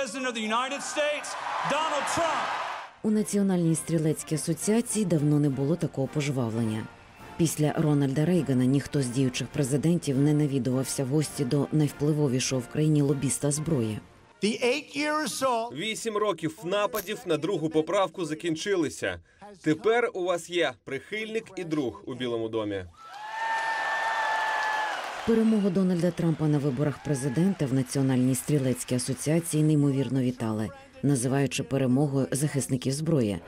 President of the United States, Donald Trump. У Національній стрілецькій асоціації давно не було такого пожвавлення. Після Рональда Рейгана ніхто з діючих президентів не навідувався в гості до найвпливовішого в країні лобіста зброї. Вісім років нападів на другу поправку закінчилися. Тепер у вас є прихильник і друг у Білому домі. Перемогу Дональда Трампа на виборах президента в Національній стрілецькій асоціації неймовірно вітали, називаючи перемогою захисників зброї.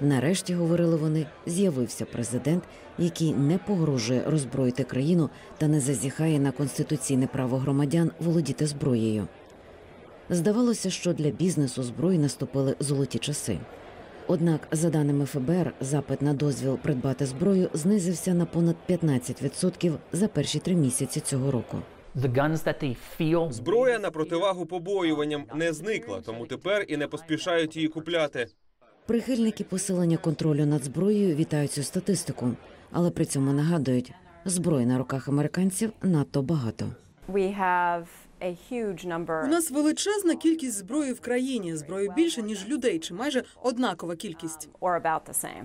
Нарешті, говорили вони, з'явився президент, який не погрожує роззброїти країну та не зазіхає на конституційне право громадян володіти зброєю. Здавалося, що для бізнесу зброї наступили золоті часи. Однак, за даними ФБР, запит на дозвіл придбати зброю знизився на понад 15% за перші три місяці цього року. Зброя на противагу побоюванням не зникла, тому тепер і не поспішають її купляти. Прихильники посилення контролю над зброєю вітають цю статистику, але при цьому нагадують, зброї на руках американців надто багато. We have. У нас величезна кількість зброї в країні. Зброї більше ніж людей, чи майже однакова кількість. or about the same.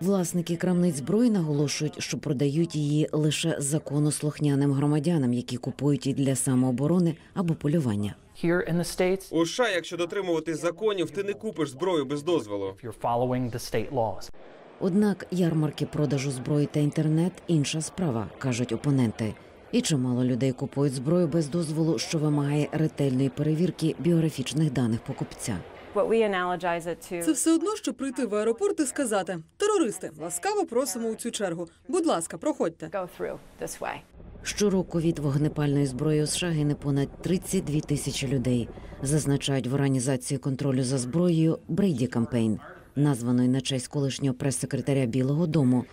Власники крамниць зброї наголошують, що продають її лише законослухняним громадянам, які купують її для самооборони або полювання. here in У США, якщо дотримуватись законів, ти не купиш зброю без дозволу. if you're following the state laws Однак ярмарки продажу зброї та інтернет інша справа, кажуть опоненти. І чимало людей купують зброю без дозволу, що вимагає ретельної перевірки біографічних даних покупця. Це все одно, що прийти в аеропорт і сказати: терористи, ласкаво просимо у цю чергу. Будь ласка, проходьте. Щороку від вогнепальної зброї у США гине понад 32 тисячі людей. Зазначають в організації контролю за зброєю Брейді Кампейн, названої на честь колишнього прес-секретаря Білого Дому,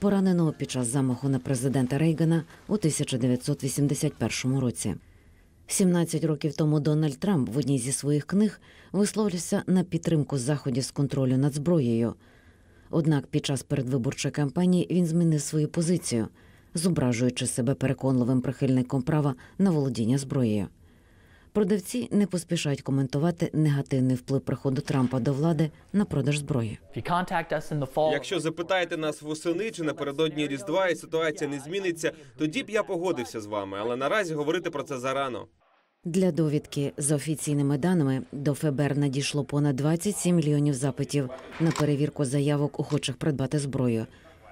пораненого під час замаху на президента Рейгана у 1981 році. 17 років тому Дональд Трамп в одній зі своїх книг висловлювався на підтримку заходів з контролю над зброєю. Однак під час передвиборчої кампанії він змінив свою позицію, зображуючи себе переконливим прихильником права на володіння зброєю. Продавці не поспішають коментувати негативний вплив приходу Трампа до влади на продаж зброї. Якщо запитаєте нас восени чи напередодні Різдва і ситуація не зміниться, тоді б я погодився з вами, але наразі говорити про це зарано. Для довідки за офіційними даними до ФБР надійшло понад 27 мільйонів запитів на перевірку заявок охочих придбати зброю.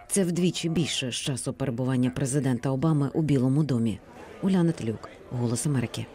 Це вдвічі більше з часу перебування президента Обами у Білому домі. Уляна Тлюк, Голос Америки.